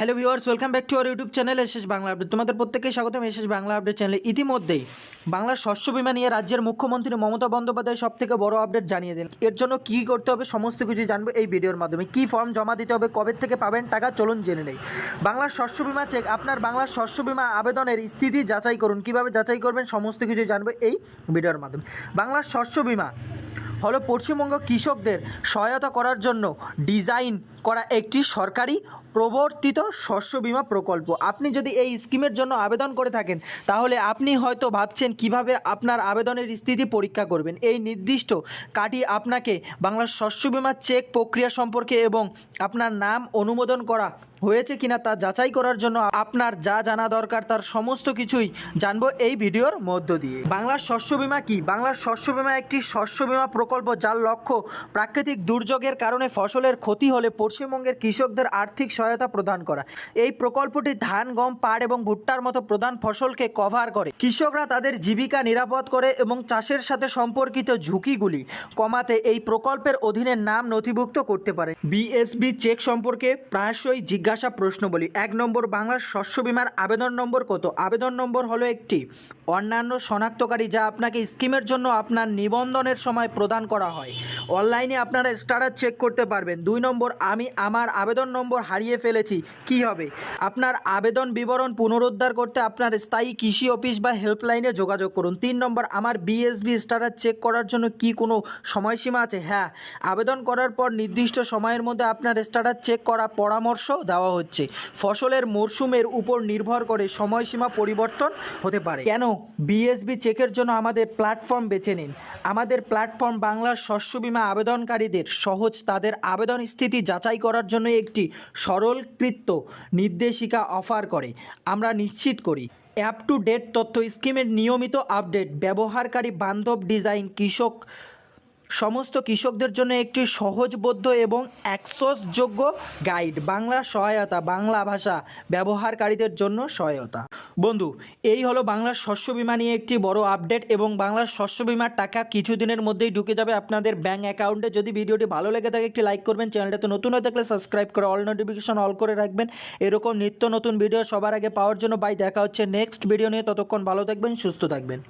Hello viewers welcome back to our YouTube channel S S Bangla update তোমাদের প্রত্যেককে স্বাগতম SS Bangla update চ্যানেলে ইতিমধ্যেই বাংলার শস্য বিমা নিয়ে রাজ্যের মুখ্যমন্ত্রী মমতা বন্দ্যোপাধ্যায় সব থেকে বড় আপডেট জানিয়ে দিন এর জন্য কী করতে হবে সমস্ত কিছু জানব এই ভিডিওর মাধ্যমে। কী ফর্ম জমা দিতে হবে, কবে থেকে পাবেন টাকা, চলুন জেনে নেই। বাংলার শস্য বিমা চেক আপনার বাংলার শস্য বিমা আবেদনের স্থিতি যাচাই করুন। কীভাবে যাচাই করবেন সমস্ত কিছু জানব এই ভিডিওর মাধ্যমে। বাংলার শস্য বিমা হলো পশ্চিমবঙ্গ কৃষকদের সহায়তা করার জন্য ডিজাইন করা একটি সরকারি প্রবর্তিত শস্য বীমা প্রকল্প। আপনি যদি এই স্কিমের জন্য আবেদন করে থাকেন, তাহলে আপনি হয়তো ভাবছেন কীভাবে আপনার আবেদনের স্থিতি পরীক্ষা করবেন। এই নির্দিষ্ট কার্ডটি আপনাকে বাংলার শস্য বীমা চেক প্রক্রিয়া সম্পর্কে এবং আপনার নাম অনুমোদন করা হয়েছে কিনা তা যাচাই করার জন্য আপনার যা জানা দরকার তার সমস্ত কিছুই জানব এই ভিডিওর মধ্য দিয়ে। বাংলার শস্য বীমা কি? বাংলার শস্য বীমা একটি শস্য বীমা প্রকল্প যার লক্ষ্য প্রাকৃতিক দুর্যোগের কারণে ফসলের ক্ষতি হলে পশ্চিমবঙ্গের কৃষকদের আর্থিক সহায়তা প্রদান করা। এই প্রকল্পটি ধান, গম, পাট এবং ভুট্টার মতো প্রধান ফসলকে কভার করে। কৃষকরা তাদের জীবিকা নিরাপদ করে এবং চাষের সাথে সম্পর্কিত ঝুঁকিগুলি কমাতে এই প্রকল্পের অধীনে নাম নথিভুক্ত করতে পারে। বিএসবি চেক সম্পর্কে প্রায়শই জিজ্ঞাসা প্রশ্ন বলি এক নম্বর, বাংলার শস্য বিমার আবেদন নম্বর কত? আবেদন নম্বর হলো একটি। অন্যান্য শনাক্তকারী যা আপনাকে স্কিমের জন্য আপনার নিবন্ধনের সময় প্রদান করা হয়। অনলাইনে আপনারা স্টারার চেক করতে পারবেন। দুই নম্বর, আমি আমার আবেদন নম্বর হারিয়ে ফেলেছি। কি হবে? আপনার আবেদন বিবরণ পুনরুদ্ধার করতে আপনার স্থায়ী কৃষি অফিস বা হেল্পলাইনে যোগাযোগ করুন। তিন নম্বর, আমার বিএসবি স্টারার চেক করার জন্য কি কোনো সময়সীমা আছে? হ্যাঁ আবেদন করার পর নির্দিষ্ট সময়ের মধ্যে আপনার স্টারার চেক করা পরামর্শ দেওয়া হচ্ছে। ফসলের মরশুমের উপর নির্ভর করে সময়সীমা পরিবর্তন হতে পারে। কেন বিএসবি চেকের জন্য আমাদের প্ল্যাটফর্ম বেছে নিন। আমাদের প্ল্যাটফর্ম বাংলার শস্য বীমা আবেদনকারীদের সহজ তাদের আবেদন স্থিতি যাচাই করার জন্য একটি সরলকৃত নির্দেশিকা অফার করে। আমরা নিশ্চিত করি অ্যাপ টু ডেট তথ্য স্কিমের নিয়মিত আপডেট, ব্যবহারকারী বান্ধব ডিজাইন, কৃষক, সমস্ত কৃষকদের জন্য একটি সহজবোধ্য এবং অ্যাক্সেসযোগ্য গাইড বাংলা সহায়তা, বাংলা ভাষা, ব্যবহারকারীদের জন্য সহায়তা। বন্ধু, এই হলো বাংলার শস্য বিমা নিয়ে একটি বড় আপডেট এবং বাংলার শস্য বিমার টাকা কিছুদিনের মধ্যেই ঢুকে যাবে আপনাদের ব্যাঙ্ক অ্যাকাউন্টে যদি ভিডিওটি ভালো লেগে থাকে, একটি লাইক করবেন চ্যানেলটা তো নতুন হয়ে থাকলে সাবস্ক্রাইব করে অল নোটিফিকেশন অল করে রাখবেন। এরকম নিত্য নতুন ভিডিও সবার আগে পাওয়ার জন্য বাই দেখা হচ্ছে নেক্সট ভিডিও নিয়ে। ততক্ষণ ভালো থাকবেন, সুস্থ থাকবেন।